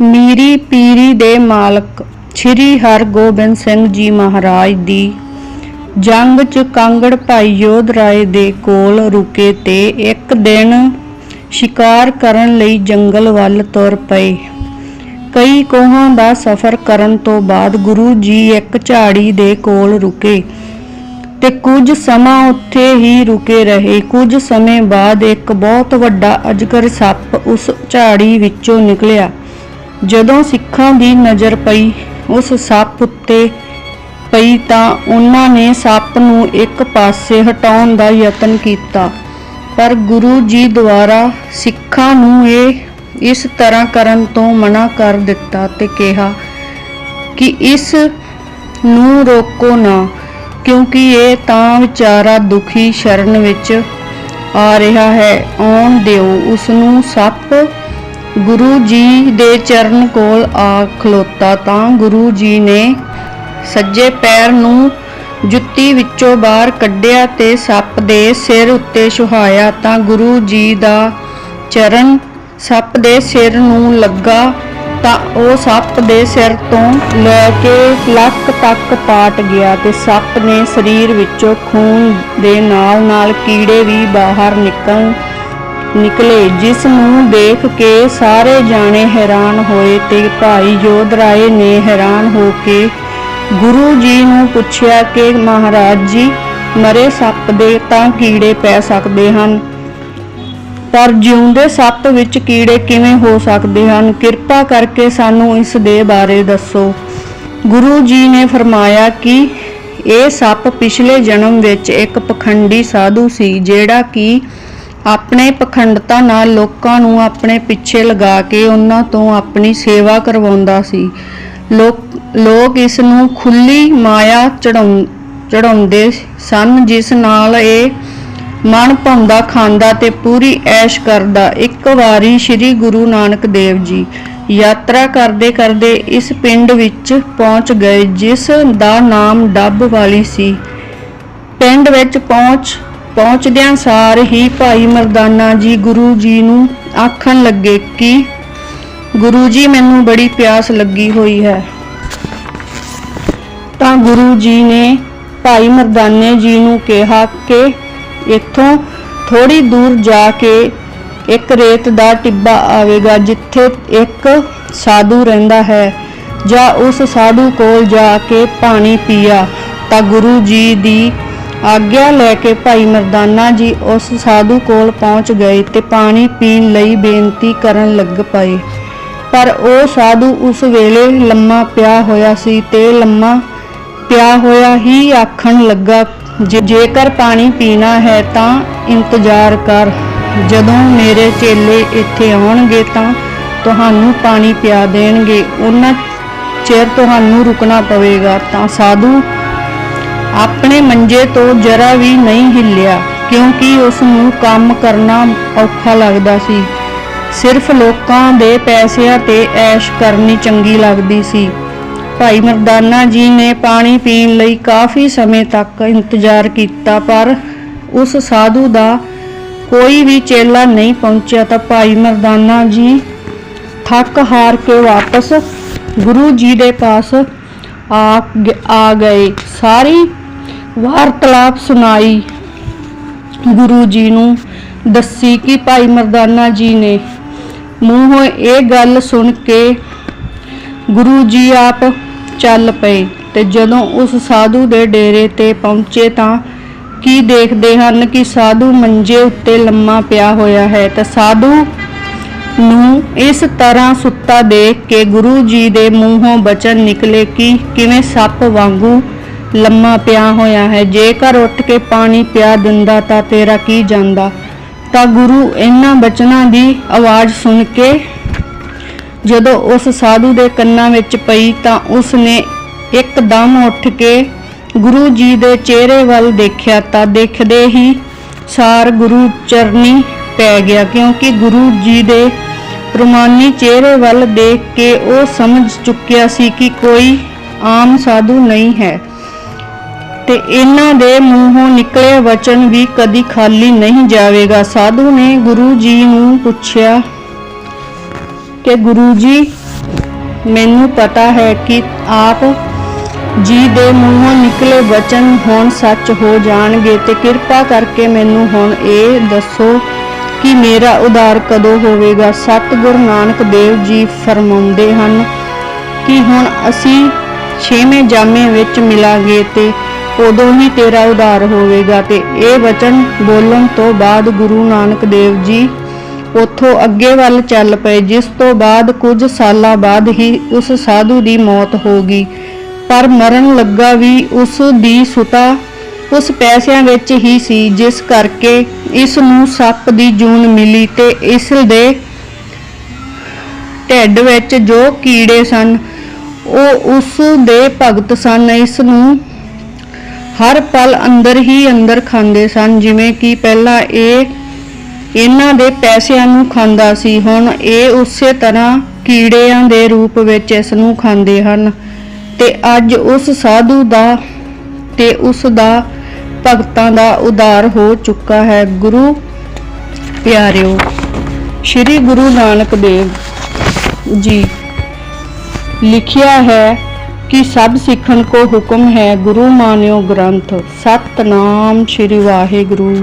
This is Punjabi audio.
ਮੀਰੀ ਪੀਰੀ ਦੇ ਮਾਲਕ ਸ੍ਰੀ ਹਰਗੋਬਿੰਦ ਸਿੰਘ ਜੀ ਮਹਾਰਾਜ ਦੀ ਜੰਗ 'ਚ ਕਾਂਗੜ ਭਾਈ ਯੋਧ ਰਾਏ ਦੇ ਕੋਲ ਰੁਕੇ ਤੇ ਇੱਕ ਦਿਨ ਸ਼ਿਕਾਰ ਕਰਨ ਲਈ ਜੰਗਲ ਵੱਲ ਤੁਰ ਪਏ। ਕਈ ਕੋਹਾਂ ਦਾ ਸਫ਼ਰ ਕਰਨ ਤੋਂ ਬਾਅਦ ਗੁਰੂ ਜੀ ਇੱਕ ਝਾੜੀ ਦੇ ਕੋਲ ਰੁਕੇ ਤੇ ਕੁਝ ਸਮਾਂ ਉੱਥੇ ਹੀ ਰੁਕੇ ਰਹੇ। ਕੁਝ ਸਮੇਂ ਬਾਅਦ ਇੱਕ ਬਹੁਤ ਵੱਡਾ ਅਜਗਰ ਸੱਪ ਉਸ ਝਾੜੀ ਵਿੱਚੋਂ ਨਿਕਲਿਆ। ਜਦੋਂ ਸਿੱਖਾਂ ਦੀ ਨਜ਼ਰ ਪਈ, ਉਸ ਸੱਪ ਉੱਤੇ ਪਈ ਤਾਂ ਉਹਨਾਂ ਨੇ ਸੱਪ ਨੂੰ ਇੱਕ ਪਾਸੇ ਹਟਾਉਣ ਦਾ ਯਤਨ ਕੀਤਾ। ਪਰ ਗੁਰੂ ਜੀ ਦੁਆਰਾ ਸਿੱਖਾਂ ਨੂੰ ਇਹ ਇਸ ਤਰ੍ਹਾਂ ਕਰਨ ਤੋਂ ਮਨਾ ਕਰ ਦਿੱਤਾ ਤੇ ਕਿਹਾ ਕਿ ਇਸ ਨੂੰ ਰੋਕੋ ਨਾ, ਕਿਉਂਕਿ ਇਹ ਤਾਂ ਵਿਚਾਰਾ ਦੁਖੀ ਸ਼ਰਨ ਵਿੱਚ ਆ ਰਿਹਾ ਹੈ, ਆਉਣ ਦਿਓ। ਉਸ ਨੂੰ ਸੱਪ ਗੁਰੂ ਜੀ ਦੇ ਚਰਨ ਕੋਲ ਆ ਖਲੋਤਾ ਤਾਂ ਗੁਰੂ ਜੀ ਨੇ ਸੱਜੇ ਪੈਰ ਨੂੰ ਜੁੱਤੀ ਵਿੱਚੋਂ ਬਾਹਰ ਕੱਢਿਆ ਤੇ ਸੱਪ ਦੇ ਸਿਰ ਉੱਤੇ ਸੁਹਾਇਆ ਤਾਂ ਗੁਰੂ ਜੀ ਦਾ ਚਰਨ ਸੱਪ ਦੇ ਸਿਰ ਨੂੰ ਲੱਗਾ ਤਾਂ ਉਹ ਸੱਪ ਦੇ ਸਿਰ ਤੋਂ ਲੈ ਕੇ ਲੱਕ ਤੱਕ ਪਾਟ ਗਿਆ ਤੇ ਸੱਪ ਨੇ ਸਰੀਰ ਵਿੱਚੋਂ ਖੂਨ ਦੇ ਨਾਲ ਨਾਲ ਕੀੜੇ ਵੀ ਬਾਹਰ ਨਿਕਲਣ ਨਿਕਲੇ, ਜਿਸ ਨੂੰ ਦੇਖ ਕੇ ਸਾਰੇ ਜਾਣੇ ਹੈਰਾਨ ਹੋਏ ਤੇ ਭਾਈ ਜੋਧ ਰਾਏ ਨੇ ਹੈਰਾਨ ਹੋ ਕੇ ਗੁਰੂ ਜੀ ਨੂੰ ਪੁੱਛਿਆ ਕਿ ਮਹਾਰਾਜ ਜੀ, ਮਰੇ ਸੱਪ ਦੇ ਤਾਂ ਕੀੜੇ ਪੈ ਸਕਦੇ ਹਨ। ਪਰ ਜਿਉਂਦੇ ਸੱਪ ਵਿੱਚ ਕੀੜੇ ਕਿਵੇਂ ਹੋ ਸਕਦੇ ਹਨ? ਕਿਰਪਾ ਕਰਕੇ ਸਾਨੂੰ ਇਸ ਦੇ ਬਾਰੇ ਦੱਸੋ। ਗੁਰੂ ਜੀ ਨੇ ਫਰਮਾਇਆ ਕਿ ਇਹ ਸੱਪ ਪਿਛਲੇ ਜਨਮ ਵਿੱਚ ਇੱਕ ਪਖੰਡੀ ਸਾਧੂ ਸੀ, ਜਿਹੜਾ ਕਿ ਆਪਣੇ ਪਖੰਡਤਾ ਨਾਲ ਲੋਕਾਂ ਨੂੰ ਆਪਣੇ ਪਿੱਛੇ ਲਗਾ ਕੇ ਉਹਨਾਂ ਤੋਂ ਆਪਣੀ ਸੇਵਾ ਕਰਵਾਉਂਦਾ ਸੀ। ਲੋਕ ਲੋਕ ਇਸ ਨੂੰ ਖੁੱਲੀ ਮਾਇਆ ਚੜਾਉਂ, ਚੜਾਉਂਦੇ ਸਨ, ਜਿਸ ਨਾਲ ਇਹ ਮਨ ਭਾਉਂਦਾ, ਖਾਂਦਾ ਤੇ ਪੂਰੀ ਐਸ਼ ਕਰਦਾ। ਇੱਕ ਵਾਰੀ ਸ੍ਰੀ ਗੁਰੂ ਨਾਨਕ ਦੇਵ ਜੀ ਯਾਤਰਾ ਕਰਦੇ ਕਰਦੇ ਇਸ ਪਿੰਡ ਵਿੱਚ ਪਹੁੰਚ ਗਏ, ਜਿਸ ਦਾ ਨਾਮ ਡੱਬ ਵਾਲੀ ਸੀ। ਪਿੰਡ ਵਿੱਚ ਪਹੁੰਚ ਪਹੁੰਚਦਿਆਂ ਸਾਰ ਹੀ ਭਾਈ ਮਰਦਾਨਾ ਜੀ ਗੁਰੂ ਜੀ ਨੂੰ ਆਖਣ ਲੱਗੇ ਕਿ ਗੁਰੂ ਜੀ, ਮੈਨੂੰ ਬੜੀ ਪਿਆਸ ਲੱਗੀ ਹੋਈ ਹੈ। ਤਾਂ ਗੁਰੂ ਜੀ ਨੇ ਭਾਈ ਮਰਦਾਨੇ ਜੀ ਨੂੰ ਕਿਹਾ ਕਿ ਇੱਥੋਂ ਥੋੜੀ ਦੂਰ ਜਾ ਕੇ ਇੱਕ ਰੇਤ ਦਾ ਟਿੱਬਾ ਆਵੇਗਾ, ਜਿੱਥੇ ਇੱਕ ਸਾਧੂ ਰਹਿੰਦਾ ਹੈ ਜਾਂ ਉਸ ਸਾਧੂ ਕੋਲ ਜਾ ਕੇ ਪਾਣੀ ਪੀਆ। ਤਾਂ ਗੁਰੂ ਜੀ ਦੀ ਆਗਿਆ ਲੈ ਕੇ ਭਾਈ ਮਰਦਾਨਾ ਜੀ ਉਸ ਸਾਧੂ ਕੋਲ ਪਹੁੰਚ ਗਏ ਤੇ ਪਾਣੀ ਪੀਣ ਲਈ ਬੇਨਤੀ ਕਰਨ ਲੱਗ ਪਏ। ਪਰ ਉਹ ਸਾਧੂ ਉਸ ਵੇਲੇ ਲੰਮਾ ਪਿਆ ਹੋਇਆ ਸੀ ਤੇ ਲੰਮਾ ਪਿਆ ਹੋਇਆ ਹੀ ਆਖਣ ਲੱਗਾ ਜੇਕਰ ਪਾਣੀ ਪੀਣਾ ਹੈ ਤਾਂ ਇੰਤਜ਼ਾਰ ਕਰ। ਜਦੋਂ ਮੇਰੇ ਚੇਲੇ ਇੱਥੇ ਆਉਣਗੇ ਤਾਂ ਤੁਹਾਨੂੰ ਪਾਣੀ ਪਿਆ ਦੇਣਗੇ। ਉਹਨਾਂ ਚਿਰ ਤੁਹਾਨੂੰ ਰੁਕਣਾ ਪਵੇਗਾ। ਤਾਂ ਸਾਧੂ ਆਪਣੇ ਮੰਜੇ ਤੋਂ ਜਰਾ ਵੀ ਨਹੀਂ ਹਿੱਲਿਆ, ਕਿਉਂਕਿ ਉਸ ਨੂੰ ਕੰਮ ਕਰਨਾ ਔਖਾ ਲੱਗਦਾ ਸੀ। ਸਿਰਫ ਲੋਕਾਂ ਦੇ ਪੈਸਿਆਂ ਤੇ ਐਸ਼ ਕਰਨੀ ਚੰਗੀ ਲੱਗਦੀ ਸੀ। ਭਾਈ ਮਰਦਾਨਾ ਜੀ ਨੇ ਪਾਣੀ ਪੀਣ ਲਈ ਕਾਫੀ ਸਮੇਂ ਤੱਕ ਇੰਤਜ਼ਾਰ ਕੀਤਾ, ਪਰ ਉਸ ਸਾਧੂ ਦਾ ਕੋਈ ਵੀ ਚੇਲਾ ਨਹੀਂ ਪਹੁੰਚਿਆ ਤਾਂ ਭਾਈ ਮਰਦਾਨਾ ਜੀ ਥੱਕ ਹਾਰ ਕੇ ਵਾਪਸ ਗੁਰੂ ਜੀ ਦੇ ਪਾਸ ਆ ਆ ਗਏ। ਸਾਰੀ ਵਾਰਤਲਾਪ ਸੁਣਾਈ। ਗੁਰੂ ਜੀ ਨੂੰ ਦੱਸੀ ਕਿ ਭਾਈ ਮਰਦਾਨਾ ਜੀ ਨੇ ਮੂੰਹੋਂ ਇਹ ਗੱਲ ਸੁਣ ਕੇ ਗੁਰੂ ਜੀ ਆਪ ਚੱਲ ਪਏ ਤੇ ਜਦੋਂ ਉਸ ਸਾਧੂ ਦੇ ਡੇਰੇ ਤੇ ਪਹੁੰਚੇ ਤਾਂ ਕੀ ਦੇਖਦੇ ਹਨ ਕਿ ਸਾਧੂ ਮੰਜੇ ਉੱਤੇ ਲੰਮਾ ਪਿਆ ਹੋਇਆ ਹੈ ਤੇ ਸਾਧੂ ਨੂੰ ਇਸ ਤਰ੍ਹਾਂ ਸੁੱਤਾ ਦੇਖ ਕੇ ਗੁਰੂ ਜੀ ਦੇ ਮੂੰਹੋਂ ਬਚਨ ਨਿਕਲੇ ਕਿ ਕਿਵੇਂ ਸੱਪ ਵਾਂਗੂ ਲੰਮਾ ਪਿਆ ਹੋਇਆ ਹੈ। ਜੇਕਰ ਉੱਠ ਕੇ ਪਾਣੀ ਪਿਆ ਦਿੰਦਾ ਤਾਂ ਤੇਰਾ ਕੀ ਜਾਂਦਾ? ਤਾਂ ਗੁਰੂ ਇਹਨਾਂ ਬਚਨਾਂ ਦੀ ਆਵਾਜ਼ ਸੁਣ ਕੇ ਜਦੋਂ ਉਸ ਸਾਧੂ ਦੇ ਕੰਨਾਂ ਵਿੱਚ ਪਈ ਤਾਂ ਉਸ ਨੇ ਇੱਕਦਮ ਉੱਠ ਕੇ ਗੁਰੂ ਜੀ ਦੇ ਚਿਹਰੇ ਵੱਲ ਦੇਖਿਆ ਤਾਂ ਦੇਖਦੇ ਹੀ ਸਾਰ ਗੁਰੂ ਚਰਨੀ ਪੈ ਗਿਆ, ਕਿਉਂਕਿ ਗੁਰੂ ਜੀ ਦੇ ਰੁਮਾਨੀ ਚਿਹਰੇ ਵੱਲ ਦੇਖ ਕੇ ਉਹ ਸਮਝ ਚੁੱਕਿਆ ਸੀ ਕਿ ਕੋਈ ਆਮ ਸਾਧੂ ਨਹੀਂ ਹੈ। ਤੇ ਇਹਨਾਂ ਦੇ ਮੂੰਹੋਂ ਨਿਕਲੇ ਵਚਨ ਵੀ ਕਦੀ ਖਾਲੀ ਨਹੀਂ ਜਾਵੇਗਾ। ਸਾਧੂ ਨੇ ਗੁਰੂ ਜੀ ਨੂੰ ਪੁੱਛਿਆ ਕਿ ਗੁਰੂ ਜੀ, ਮੈਨੂੰ ਪਤਾ ਹੈ ਕਿ ਆਪ ਜੀ ਦੇ ਮੂੰਹੋਂ ਨਿਕਲੇ ਵਚਨ ਹੁਣ ਸੱਚ ਹੋ ਜਾਣਗੇ ਤੇ ਕਿਰਪਾ ਕਰਕੇ ਮੈਨੂੰ ਹੁਣ ਇਹ ਦੱਸੋ ਕਿ ਮੇਰਾ ਉਦਾਰ ਕਦੋਂ ਹੋਵੇਗਾ। ਸਤਿਗੁਰ ਨਾਨਕ ਦੇਵ ਜੀ ਫਰਮਾਉਂਦੇ ਹਨ ਕਿ ਹੁਣ ਅਸੀਂ ਛੇਵੇਂ ਜਾਮੇ ਵਿੱਚ ਮਿਲਾਂਗੇ ਤੇ ਉਦੋਂ ਹੀ ਤੇਰਾ ਉਧਾਰ ਹੋਵੇਗਾ ਤੇ ਇਹ ਵਚਨ ਬੋਲਣ ਤੋਂ ਬਾਅਦ ਗੁਰੂ ਨਾਨਕ ਦੇਵ ਜੀ ਉੱਥੋਂ ਅੱਗੇ ਵੱਲ ਚੱਲ ਪਏ, ਜਿਸ ਤੋਂ ਬਾਅਦ ਕੁਝ ਸਾਲਾਂ ਬਾਅਦ ਹੀ ਉਸ ਸਾਧੂ ਦੀ ਮੌਤ ਹੋ ਗਈ। ਪਰ ਮਰਨ ਲੱਗਾ ਵੀ ਉਸ ਦੀ ਸੁਤਾ ਉਸ ਪੈਸਿਆਂ ਵਿੱਚ ਹੀ ਸੀ, ਜਿਸ ਕਰਕੇ ਇਸ ਨੂੰ ਸੱਪ ਦੀ ਜੂਨ ਮਿਲੀ ਤੇ ਇਸ ਦੇ ਢਿੱਡ ਵਿੱਚ ਜੋ ਕੀੜੇ ਸਨ, ਉਹ ਉਸ ਦੇ ਭਗਤ ਸਨ। ਇਸ ਨੂੰ ਹਰ ਪਲ ਅੰਦਰ ਹੀ ਅੰਦਰ ਖਾਂਦੇ ਸਨ, ਜਿਵੇਂ ਕਿ ਪਹਿਲਾਂ ਇਹ ਇਹਨਾਂ ਦੇ ਪੈਸਿਆਂ ਨੂੰ ਖਾਂਦਾ ਸੀ, ਹੁਣ ਇਹ ਉਸੇ ਤਰ੍ਹਾਂ ਕੀੜਿਆਂ ਦੇ ਰੂਪ ਵਿੱਚ ਇਸ ਨੂੰ ਖਾਂਦੇ ਹਨ। ਤੇ ਅੱਜ ਉਸ ਸਾਧੂ ਦਾ ਤੇ ਉਸ ਦਾ ਭਗਤਾਂ ਦਾ ਉਧਾਰ ਹੋ ਚੁੱਕਾ ਹੈ। ਗੁਰੂ ਪਿਆਰਿਓ, ਸ੍ਰੀ ਗੁਰੂ ਨਾਨਕ ਦੇਵ ਜੀ, ਲਿਖਿਆ ਹੈ ਕਿ ਸਭ ਸਿੱਖਣ ਕੋ ਹੁਕਮ ਹੈ ਗੁਰੂ ਮਾਨਿਓ ਗ੍ਰੰਥ ਸਤਨਾਮ ਸ੍ਰੀ ਵਾਹਿਗੁਰੂ।